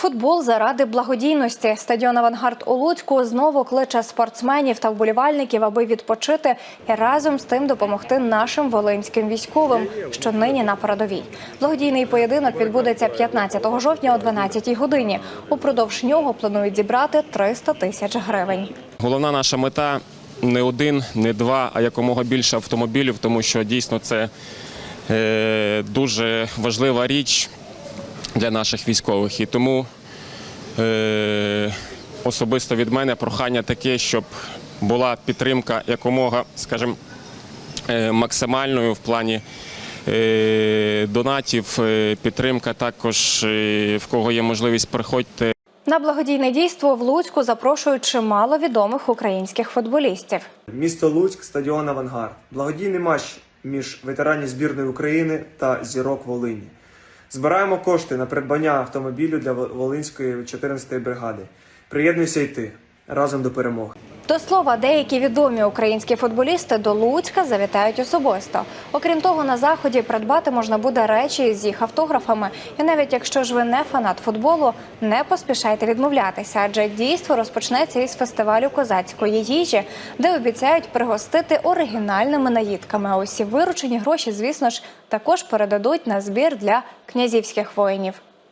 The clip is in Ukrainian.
Футбол заради благодійності. Стадіон Авангард у Луцьку знову кличе спортсменів та вболівальників, аби відпочити і разом з тим допомогти нашим волинським військовим, що нині на передовій. Благодійний поєдинок відбудеться 15 жовтня о 12 годині. Упродовж нього планують зібрати 300 тисяч гривень. Головна наша мета не один, не два, а якомога більше автомобілів, тому що дійсно це е, дуже важлива річ для наших військових. І тому е, особисто від мене прохання таке, щоб була підтримка якомога, скажімо, е, максимальною в плані е, донатів, е, підтримка також, е, в кого є можливість, приходьте. На благодійне дійство в Луцьку запрошують чимало відомих українських футболістів. Місто Луцьк, стадіон Авангард. Благодійний матч між ветеранів збірної України та зірок Волині. Збираємо кошти на придбання автомобілю для Волинської 14-ї бригади. Приєднуйся й ти разом до перемоги. До слова, деякі відомі українські футболісти до Луцька завітають особисто. Окрім того, на заході придбати можна буде речі з їх автографами. І навіть якщо ж ви не фанат футболу, не поспішайте відмовлятися, адже дійство розпочнеться із фестивалю козацької їжі, де обіцяють пригостити оригінальними наїдками. А усі виручені гроші, звісно ж, також передадуть на збір для князівських воїнів.